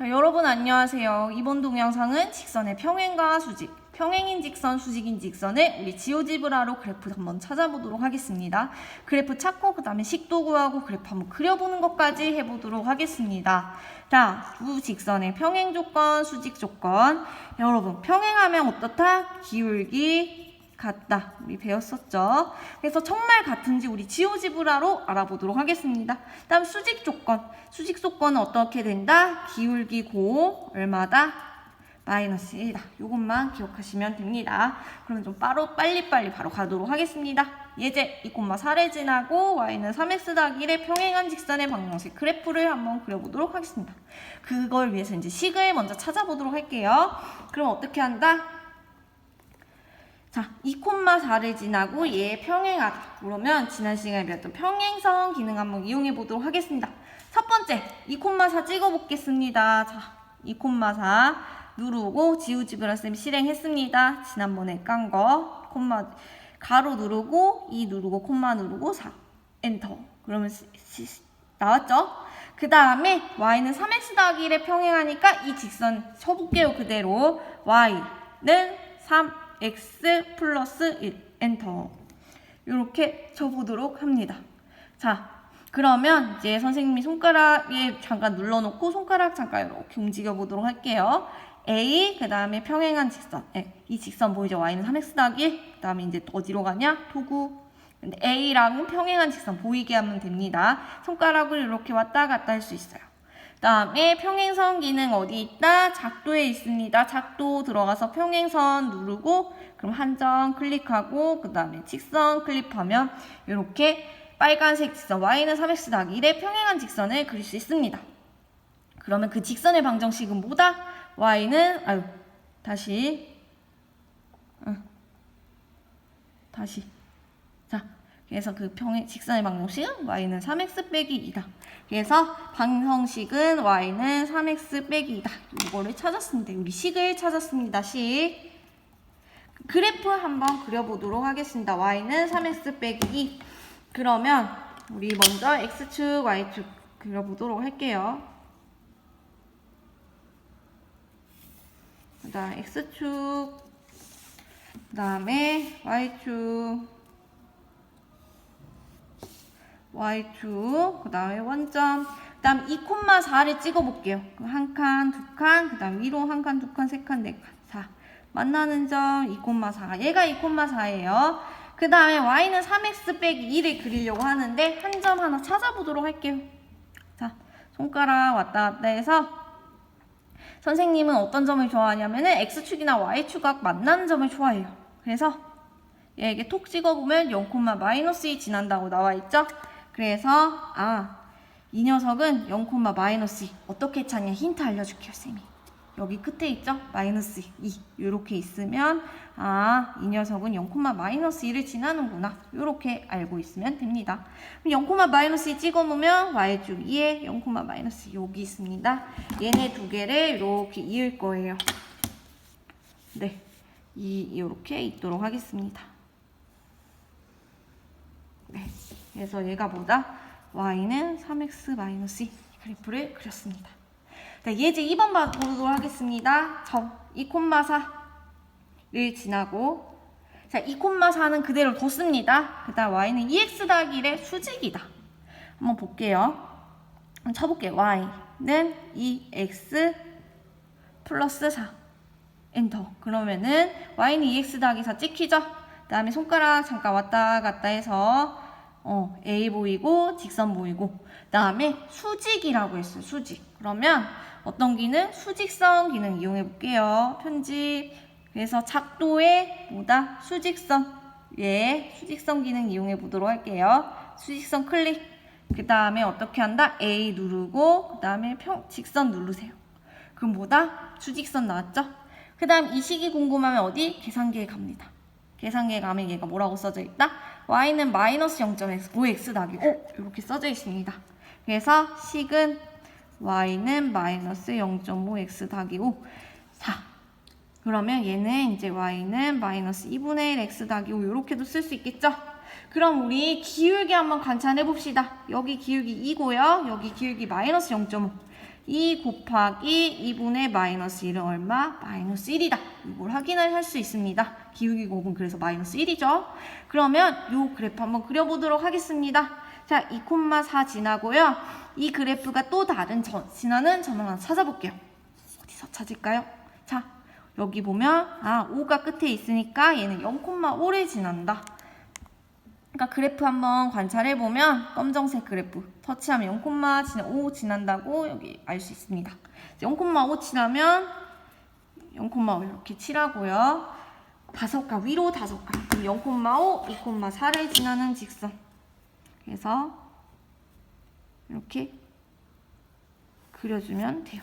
자, 여러분 안녕하세요. 이번 동영상은 직선의 평행과 수직, 평행인 직선, 수직인 직선을 우리 지오지브라로 그래프 한번 찾아보도록 하겠습니다. 그래프 찾고 그 다음에 식도 구하고 그래프 한번 그려보는 것까지 해보도록 하겠습니다. 자, 두 직선의 평행 조건, 수직 조건. 여러분 평행하면 어떻다? 기울기 같다. 우리 배웠었죠. 그래서 정말 같은지 우리 지오지브라로 알아보도록 하겠습니다. 다음 수직 조건. 수직 조건은 어떻게 된다? 기울기 고 얼마다? 마이너스 1이다. 이것만 기억하시면 됩니다. 그러면 좀 바로 빨리빨리 바로 가도록 하겠습니다. 예제 2콤마 4를 지나고 y는 3x 더하기 1의 평행한 직선의 방정식 그래프를 한번 그려보도록 하겠습니다. 그걸 위해서 이제 식을 먼저 찾아보도록 할게요. 그럼 어떻게 한다? 자, 2,4를 지나고 얘 평행하다. 그러면 지난 시간에 배웠던 평행선 기능 한번 이용해 보도록 하겠습니다. 첫 번째, 2,4 찍어 보겠습니다. 자, 2,4 누르고 지우지 브라 쌤 실행했습니다. 지난번에 깐 거. 콤마 가로 누르고 2 누르고 콤마 누르고 4 엔터. 그러면 시- 시- 나왔죠? 그 다음에 y는 3x 더하기 1에 평행하니까 이 직선 쳐볼게요 그대로 y는 3x 플러스 1 엔터. 이렇게 쳐보도록 합니다. 자 그러면 이제 선생님이 손가락에 잠깐 눌러놓고 손가락 잠깐 이렇게 움직여 보도록 할게요. A 그 다음에 평행한 직선. 네, 이 직선 보이죠? Y는 3x 더하기 1그 다음에 이제 어디로 가냐? 도구. 근데 A랑은 평행한 직선 보이게 하면 됩니다. 손가락을 이렇게 왔다 갔다 할 수 있어요. 다음에 평행선 기능 어디 있다? 작도에 있습니다. 작도 들어가서 평행선 누르고 그럼 한점 클릭하고 그 다음에 직선 클릭하면 이렇게 빨간색 직선 y는 3x 더하기 1의 평행한 직선을 그릴 수 있습니다. 그러면 그 직선의 방정식은 뭐다? y는 아유 다시 응. 다시 자, 그래서 그 평행 직선의 방정식은 y는 3x 빼기 2다. 그래서 방정식은 y는 3x 빼기 2다. 이거를 찾았습니다. 우리 식을 찾았습니다. 식. 그래프 한번 그려보도록 하겠습니다. y는 3x 빼기 2. 그러면 우리 먼저 x축, y축 그려보도록 할게요. 그 다음 x축, 그 다음에 y축, y축, 그 다음에 원점, 그 다음 2,4를 찍어볼게요. 한 칸, 두 칸, 그 다음 위로 한 칸, 두 칸, 세 칸, 네 칸. 4. 만나는 점 2,4. 얘가 2,4예요. 그 다음에 y는 3x 빼기 2를 그리려고 하는데 한 점 하나 찾아보도록 할게요. 자, 손가락 왔다 갔다 해서 선생님은 어떤 점을 좋아하냐면은 x축이나 y축각 만나는 점을 좋아해요. 그래서 얘에게 톡 찍어보면 0, 마이너스 2 지난다고 나와 있죠? 그래서 아, 이 녀석은 0, 마이너스 2 어떻게 찾냐 힌트 알려줄게요, 쌤이. 여기 끝에 있죠? 마이너스 2 이렇게 있으면 아, 이 녀석은 0, 마이너스 2를 지나는구나 이렇게 알고 있으면 됩니다. 그럼 0, 마이너스 2 찍어놓으면 y축 2에 0, 마이너스 2 여기 있습니다. 얘네 두 개를 이렇게 이을 거예요. 네, 이 이렇게 있도록 하겠습니다. 네, 그래서 얘가 뭐다? y는 3x 2 그래프를 그렸습니다. 네, 예제 2번 보도록 하겠습니다. 점 2,4를 지나고 자, 2,4는 그대로 뒀습니다. 그 다음 y는 2x 더하기 1의 수직이다. 한번 볼게요. 한번 쳐볼게요. y는 2x 플러스 4 엔터 그러면은 y는 2x 더하기 4 찍히죠? 그 다음에 손가락 잠깐 왔다 갔다 해서 어, A 보이고 직선 보이고 그 다음에 수직이라고 했어요 수직 그러면 어떤 기능? 수직선 기능 이용해 볼게요 편집 그래서 작도에 뭐다? 수직선 예 수직선 기능 이용해 보도록 할게요 수직선 클릭 그 다음에 어떻게 한다? A 누르고 그 다음에 평 직선 누르세요 그럼 뭐다? 수직선 나왔죠? 그 다음 이 식이 궁금하면 어디? 계산기에 갑니다. 계산기에 가면 얘가 뭐라고 써져 있다? Y는 마이너스 0.5x 더하기 5 이렇게 써져 있습니다. 그래서 식은 y는 마이너스 0.5x 더하기 5 4 그러면 얘는 이제 y는 마이너스 2분의 1 x 더하기 5 이렇게도 쓸 수 있겠죠? 그럼 우리 기울기 한번 관찰해 봅시다. 여기 기울기 2고요. 여기 기울기 마이너스 0.5. 2 곱하기 2분의 마이너스 1은 얼마? 마이너스 1이다. 이걸 확인을 할 수 있습니다. 기울기 곱은 그래서 마이너스 1이죠. 그러면 요 그래프 한번 그려보도록 하겠습니다. 자, 2,4 지나고요. 이 그래프가 또 다른 전, 지나는 전원 하나 찾아볼게요. 어디서 찾을까요? 자, 여기 보면 아 5가 끝에 있으니까 얘는 0,5를 지난다. 그러니까 그래프 한번 관찰해 보면 검정색 그래프 터치하면 0,5 지난다고 여기 알 수 있습니다. 0,5 지나면 0,5 이렇게 칠하고요. 다섯 가 위로 다섯 가 0,5, 2,4를 지나는 직선. 그래서 이렇게 그려주면 돼요.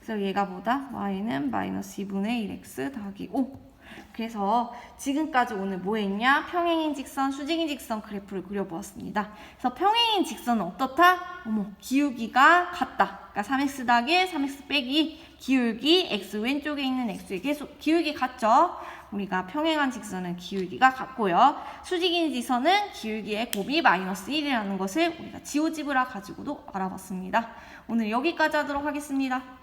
그래서 얘가 보다 y는 마이너스 2분의 1x 더하기 5. 그래서 지금까지 오늘 뭐 했냐? 평행인 직선, 수직인 직선 그래프를 그려보았습니다. 그래서 평행인 직선은 어떻다? 어머, 기울기가 같다. 그러니까 3x 더하기 1, 3x 빼기 기울기 x 왼쪽에 있는 x의 계속 기울기 같죠? 우리가 평행한 직선은 기울기가 같고요. 수직인 직선은 기울기의 곱이 마이너스 1이라는 것을 우리가 지오지브라 가지고도 알아봤습니다. 오늘 여기까지 하도록 하겠습니다.